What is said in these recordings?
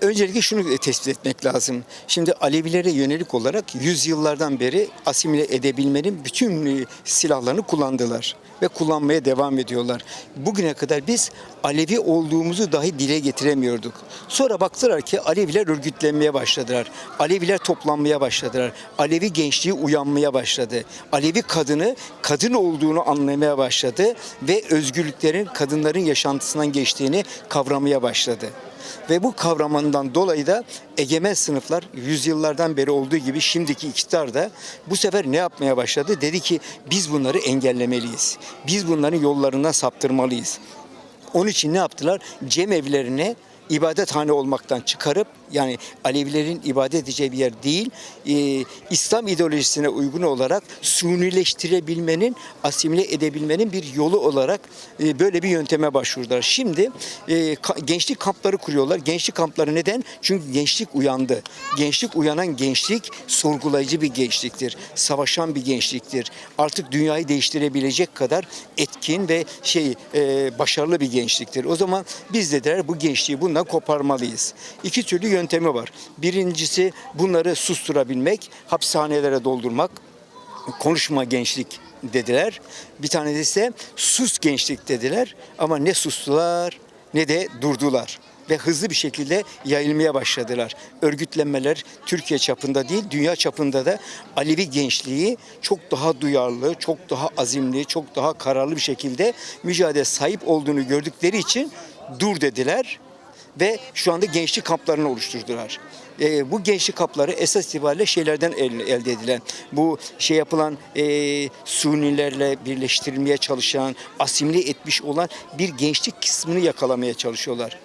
Öncelikle şunu tespit etmek lazım. Şimdi Alevilere yönelik olarak yüzyıllardan beri asimile edebilmenin bütün e, silahlarını kullandılar ve kullanmaya devam ediyorlar. Bugüne kadar biz Alevi olduğumuzu dahi dile getiremiyorduk. Sonra baktılar ki Aleviler örgütlenmeye başladılar. Aleviler toplanmaya başladılar. Alevi gençliği uyanmaya başladı. Alevi kadını kadın olduğunu anlamaya başladı ve özgürlüklerin kadınların yaşantısından geçtiğini kavramaya başladı. Ve bu kavramından dolayı da egemen sınıflar yüzyıllardan beri olduğu gibi şimdiki iktidar da bu sefer ne yapmaya başladı? Dedi ki biz bunları engellemeliyiz. Biz bunların yollarından saptırmalıyız. Onun için ne yaptılar? Cem evlerine ibadethane olmaktan çıkarıp yani Alevilerin ibadet edeceği bir yer değil, e, İslam ideolojisine uygun olarak sunileştirebilmenin, asimile edebilmenin bir yolu olarak e, böyle bir yönteme başvurdular. Şimdi e, ka- gençlik kampları kuruyorlar. Gençlik kampları neden? Çünkü gençlik uyandı. Gençlik uyanan gençlik sorgulayıcı bir gençliktir. Savaşan bir gençliktir. Artık dünyayı değiştirebilecek kadar etkin ve şey e, başarılı bir gençliktir. O zaman biz dediler bu gençliği bundan koparmalıyız. İki türlü yöntemi var. Birincisi bunları susturabilmek, hapishanelere doldurmak, konuşma gençlik dediler. Bir tane de ise sus gençlik dediler ama ne sustular ne de durdular ve hızlı bir şekilde yayılmaya başladılar. Örgütlenmeler Türkiye çapında değil, dünya çapında da Alevi gençliği çok daha duyarlı, çok daha azimli, çok daha kararlı bir şekilde mücadele sahip olduğunu gördükleri için dur dediler ve şu anda gençlik kamplarını oluşturdular. E, bu gençlik kampları esas itibariyle şeylerden el- elde edilen, bu şey yapılan e, Sunilerle birleştirilmeye çalışan, asimile etmiş olan bir gençlik kısmını yakalamaya çalışıyorlar.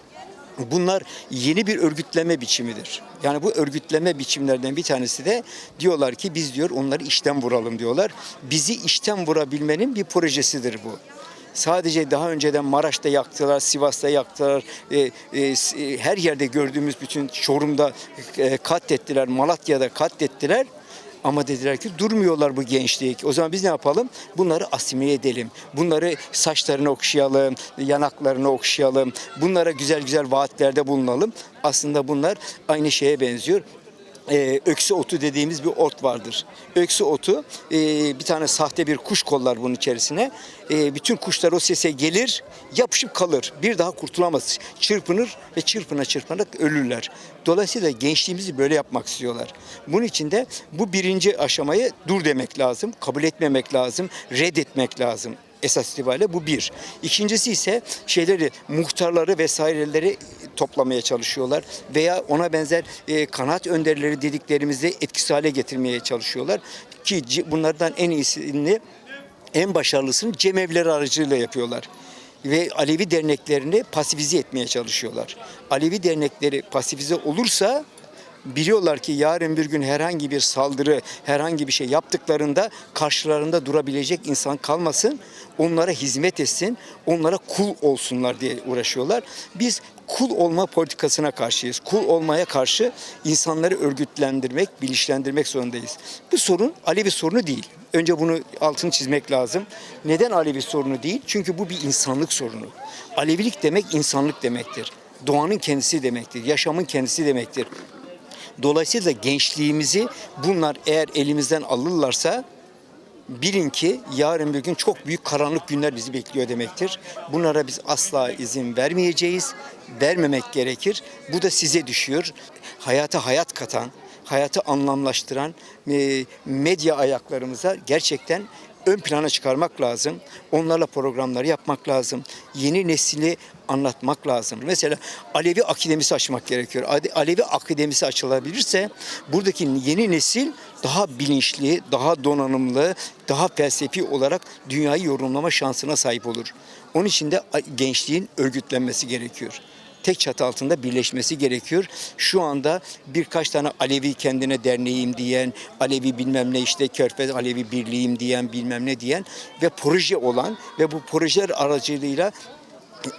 Bunlar yeni bir örgütleme biçimidir. Yani bu örgütleme biçimlerden bir tanesi de diyorlar ki biz diyor onları işten vuralım diyorlar. Bizi işten vurabilmenin bir projesidir bu. Sadece daha önceden Maraş'ta yaktılar, Sivas'ta yaktılar, e, e, e, her yerde gördüğümüz bütün Çorum'da e, katlettiler, Malatya'da katlettiler. Ama dediler ki durmuyorlar bu gençlik. O zaman biz ne yapalım? Bunları asimile edelim. Bunları saçlarını okşayalım, yanaklarını okşayalım. Bunlara güzel güzel vaatlerde bulunalım. Aslında bunlar aynı şeye benziyor e, öksü otu dediğimiz bir ot vardır. Öksü otu e, bir tane sahte bir kuş kollar bunun içerisine. E, bütün kuşlar o sese gelir, yapışıp kalır. Bir daha kurtulamaz. Çırpınır ve çırpına çırpına ölürler. Dolayısıyla gençliğimizi böyle yapmak istiyorlar. Bunun için de bu birinci aşamayı dur demek lazım, kabul etmemek lazım, reddetmek lazım esas itibariyle bu bir. İkincisi ise şeyleri muhtarları vesaireleri toplamaya çalışıyorlar veya ona benzer e, kanaat önderleri dediklerimizi etkisiz hale getirmeye çalışıyorlar ki bunlardan en iyisini en başarılısını cemevleri aracılığıyla yapıyorlar ve Alevi derneklerini pasifize etmeye çalışıyorlar. Alevi dernekleri pasifize olursa biliyorlar ki yarın bir gün herhangi bir saldırı, herhangi bir şey yaptıklarında karşılarında durabilecek insan kalmasın, onlara hizmet etsin, onlara kul olsunlar diye uğraşıyorlar. Biz kul olma politikasına karşıyız. Kul olmaya karşı insanları örgütlendirmek, bilinçlendirmek zorundayız. Bu sorun Alevi sorunu değil. Önce bunu altını çizmek lazım. Neden Alevi sorunu değil? Çünkü bu bir insanlık sorunu. Alevilik demek insanlık demektir. Doğanın kendisi demektir. Yaşamın kendisi demektir. Dolayısıyla gençliğimizi bunlar eğer elimizden alırlarsa bilin ki yarın bir gün çok büyük karanlık günler bizi bekliyor demektir. Bunlara biz asla izin vermeyeceğiz. Vermemek gerekir. Bu da size düşüyor. Hayata hayat katan, hayatı anlamlaştıran e, medya ayaklarımıza gerçekten ön plana çıkarmak lazım. Onlarla programları yapmak lazım. Yeni nesili anlatmak lazım. Mesela Alevi akademisi açmak gerekiyor. Alevi akademisi açılabilirse buradaki yeni nesil daha bilinçli, daha donanımlı, daha felsefi olarak dünyayı yorumlama şansına sahip olur. Onun için de gençliğin örgütlenmesi gerekiyor tek çatı altında birleşmesi gerekiyor. Şu anda birkaç tane Alevi kendine derneğim diyen, Alevi bilmem ne işte Körfez Alevi Birliğim diyen bilmem ne diyen ve proje olan ve bu projeler aracılığıyla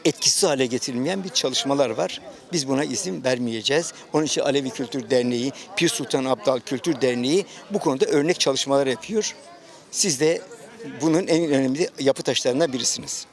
etkisiz hale getirilmeyen bir çalışmalar var. Biz buna izin vermeyeceğiz. Onun için Alevi Kültür Derneği, Pir Sultan Abdal Kültür Derneği bu konuda örnek çalışmalar yapıyor. Siz de bunun en önemli yapı taşlarından birisiniz.